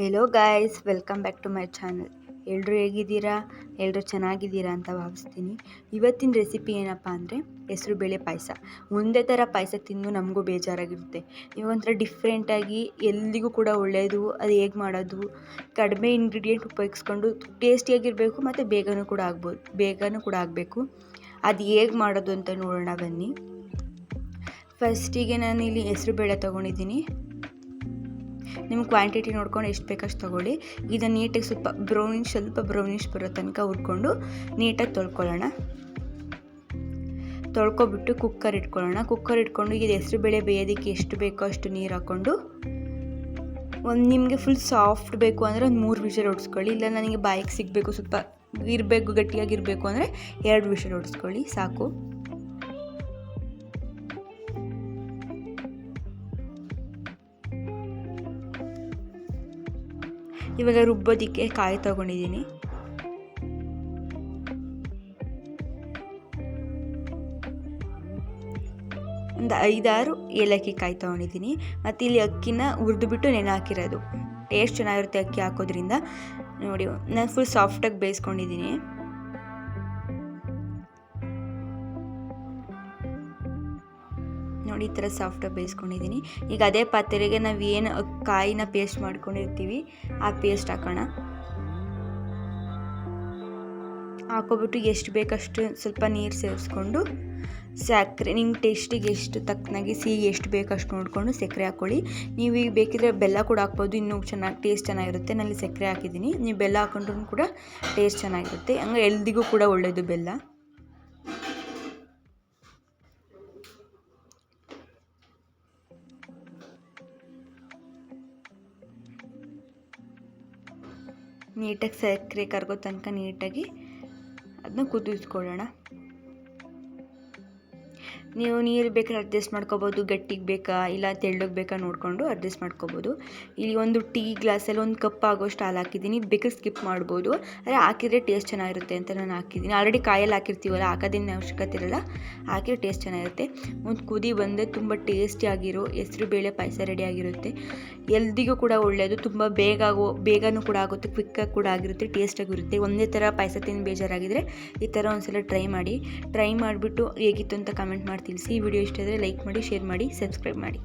Hello guys welcome back to my channel ಎಲ್ಲರೂ ಹೇಗಿದ್ದೀರಾ? ಎಲ್ಲರೂ ಚೆನ್ನಾಗಿದ್ದೀರಾ ಅಂತ ಭಾವಿಸ್ತೀನಿ. ಇವತ್ತಿನ ರೆಸಿಪಿ ಏನಪ್ಪ ಅಂದರೆ ಹೆಸರು ಬೇಳೆ ಪಾಯಸ. ಒಂದೇ ಥರ ಪಾಯಸ ತಿಂದು ನಮಗೂ ಬೇಜಾರಾಗಿರುತ್ತೆ. ಇವಂಥರ ಡಿಫ್ರೆಂಟಾಗಿ ಎಲ್ಲಿಗೂ ಕೂಡ ಒಳ್ಳೆಯದು ಅದು ಹೇಗೆ ಮಾಡೋದು, ಕಡಿಮೆ ಇಂಗ್ರೀಡಿಯೆಂಟ್ ಉಪಯೋಗಿಸ್ಕೊಂಡು ಟೇಸ್ಟಿಯಾಗಿರಬೇಕು ಮತ್ತು ಬೇಗನೂ ಕೂಡ ಆಗ್ಬೋದು, ಬೇಗನೂ ಕೂಡ ಆಗಬೇಕು. ಅದು ಹೇಗೆ ಮಾಡೋದು ಅಂತ ನೋಡೋಣ ಬನ್ನಿ. ಫಸ್ಟಿಗೆ ನಾನು ಇಲ್ಲಿ ಹೆಸರು ಬೇಳೆ ತೊಗೊಂಡಿದ್ದೀನಿ. ನಿಮ್ಮ ಕ್ವಾಂಟಿಟಿ ನೋಡ್ಕೊಂಡು ಎಷ್ಟು ಬೇಕಷ್ಟು ತೊಗೊಳ್ಳಿ. ಇದನ್ನು ನೀಟಾಗಿ ಸ್ವಲ್ಪ ಬ್ರೌನಿಷ್ ಸ್ವಲ್ಪ ಬ್ರೌನಿಷ್ ಬರೋ ತನಕ ಹುರ್ಕೊಂಡು ನೀಟಾಗಿ ತೊಳ್ಕೊಳ್ಳೋಣ. ತೊಳ್ಕೊಬಿಟ್ಟು ಕುಕ್ಕರ್ ಇಟ್ಕೊಳ್ಳೋಣ. ಕುಕ್ಕರ್ ಇಟ್ಕೊಂಡು ಇದು ಹೆಸರು ಬೇಳೆ ಬೇಯೋದಕ್ಕೆ ಎಷ್ಟು ಬೇಕೋ ಅಷ್ಟು ನೀರು ಹಾಕ್ಕೊಂಡು ಒಂದು ನಿಮಗೆ ಫುಲ್ ಸಾಫ್ಟ್ ಬೇಕು ಅಂದರೆ ಒಂದು ಮೂರು ವಿಷಲ್ ಹೊಡ್ಸ್ಕೊಳ್ಳಿ ಇಲ್ಲ ನನಗೆ ಬಾಯಿಗೆ ಸಿಗಬೇಕು, ಸ್ವಲ್ಪ ಇರಬೇಕು, ಗಟ್ಟಿಯಾಗಿರಬೇಕು ಅಂದರೆ ಎರಡು ವಿಷಲ್ ಹೊಡ್ಸ್ಕೊಳ್ಳಿ ಸಾಕು. ಇವಾಗ ರುಬ್ಬೋದಕ್ಕೆ ಕಾಯಿ ತೊಗೊಂಡಿದ್ದೀನಿ. ಒಂದು ಐದಾರು ಏಲಕ್ಕಿ ಕಾಯಿ ತೊಗೊಂಡಿದ್ದೀನಿ. ಮತ್ತು ಇಲ್ಲಿ ಅಕ್ಕಿನ ಹುರಿದುಬಿಟ್ಟು ನೆನೆ ಹಾಕಿರೋದು. ಟೇಸ್ಟ್ ಚೆನ್ನಾಗಿರುತ್ತೆ ಅಕ್ಕಿ ಹಾಕೋದ್ರಿಂದ. ನೋಡಿ, ನಾನು ಫುಲ್ ಸಾಫ್ಟಾಗಿ ಬೇಯಿಸ್ಕೊಂಡಿದ್ದೀನಿ. ನೋಡಿ, ಈ ಥರ ಸಾಫ್ಟಾಗಿ ಬೇಯಿಸ್ಕೊಂಡಿದ್ದೀನಿ. ಈಗ ಅದೇ ಪಾತ್ರೆಗೆ ನಾವು ಏನು ಕಾಯಿನ ಪೇಸ್ಟ್ ಮಾಡ್ಕೊಂಡಿರ್ತೀವಿ, ಆ ಪೇಸ್ಟ್ ಹಾಕೋಣ. ಹಾಕೋಬಿಟ್ಟು ಎಷ್ಟು ಬೇಕಷ್ಟು ಸ್ವಲ್ಪ ನೀರು ಸೇರಿಸ್ಕೊಂಡು ಸಕ್ಕರೆ ನಿಮ್ಮ ಟೇಸ್ಟಿಗೆ ಎಷ್ಟು ತಕ್ಕನಾಗಿ ಸಿಹಿ ಎಷ್ಟು ಬೇಕಷ್ಟು ನೋಡಿಕೊಂಡು ಸಕ್ಕರೆ ಹಾಕ್ಕೊಳ್ಳಿ ನೀವು ಈಗ ಬೇಕಿದ್ರೆ ಬೆಲ್ಲ ಕೂಡ ಹಾಕ್ಬೋದು, ಇನ್ನೂ ಚೆನ್ನಾಗಿ ಟೇಸ್ಟ್ ಚೆನ್ನಾಗಿರುತ್ತೆ. ನಲ್ಲಿ ಸಕ್ಕರೆ ಹಾಕಿದ್ದೀನಿ. ನೀವು ಬೆಲ್ಲ ಹಾಕೊಂಡ್ರೂ ಕೂಡ ಟೇಸ್ಟ್ ಚೆನ್ನಾಗಿರುತ್ತೆ. ಹಂಗೆ ಎಲ್ದಿಗೂ ಕೂಡ ಒಳ್ಳೆಯದು ಬೆಲ್ಲ. ನೀಟಾಗಿ ಸಕ್ಕರೆ ಕರ್ಗೋ ತನಕ ನೀಟಾಗಿ ಅದನ್ನ ಕುದಿಸ್ಕೊಳ್ಳೋಣ. ನೀವು ನೀರು ಬೇಕಾದ್ರೆ ಅಡ್ಜಸ್ಟ್ ಮಾಡ್ಕೋಬೋದು, ಗಟ್ಟಿಗೆ ಬೇಕಾ, ಇಲ್ಲ ತೆಳ್ಳಗೆ ಬೇಕಾ ನೋಡಿಕೊಂಡು ಅಡ್ಜಸ್ಟ್ ಮಾಡ್ಕೋಬೋದು. ಇಲ್ಲಿ ಒಂದು ಟೀ ಗ್ಲಾಸಲ್ಲಿ ಒಂದು ಕಪ್ ಆಗೋಷ್ಟು ಹಾಲು ಹಾಕಿದ್ದೀನಿ. ಬೇಕಾದ್ರೆ ಸ್ಕಿಪ್ ಮಾಡ್ಬೋದು. ಆದರೆ ಹಾಕಿದರೆ ಟೇಸ್ಟ್ ಚೆನ್ನಾಗಿರುತ್ತೆ ಅಂತ ನಾನು ಹಾಕಿದ್ದೀನಿ. ಆಲ್ರೆಡಿ ಕಾಯಲ್ಲಿ ಹಾಕಿರ್ತೀವಲ್ಲ, ಹಾಕೋದೇನು ಅವಶ್ಯಕತೆ ಇರಲ್ಲ. ಹಾಕಿದ್ರೆ ಟೇಸ್ಟ್ ಚೆನ್ನಾಗಿರುತ್ತೆ. ಒಂದು ಕುದಿ ಬಂದರೆ ತುಂಬ ಟೇಸ್ಟಿಯಾಗಿರೋ ಹೆಸರು ಬೇಳೆ ಪಾಯಸ ರೆಡಿ ಆಗಿರುತ್ತೆ. ಎಲ್ದಿಗೂ ಕೂಡ ಒಳ್ಳೆಯದು ತುಂಬ ಬೇಗ ಆಗೋ, ಬೇಗನೂ ಕೂಡ ಆಗುತ್ತೆ ಕ್ವಿಕ್ಕಾಗಿ ಕೂಡ ಆಗಿರುತ್ತೆ ಟೇಸ್ಟಾಗಿರುತ್ತೆ ಒಂದೇ ಥರ ಪಾಯಸ ತಿಂದು ಬೇಜಾರಾಗಿದ್ದರೆ ಈ ಥರ ಒಂದ್ಸಲ ಟ್ರೈ ಮಾಡಿ. ಟ್ರೈ ಮಾಡಿಬಿಟ್ಟು ಹೇಗಿತ್ತು ಅಂತ ಕಮೆಂಟ್ ಮಾಡಿ ತಿಳಿಸಿ ಈ ವಿಡಿಯೋ ಇಷ್ಟ ಆದರೆ ಲೈಕ್ ಮಾಡಿ ಶೇರ್ ಮಾಡಿ ಸಬ್ಸ್ಕ್ರೈಬ್ ಮಾಡಿ.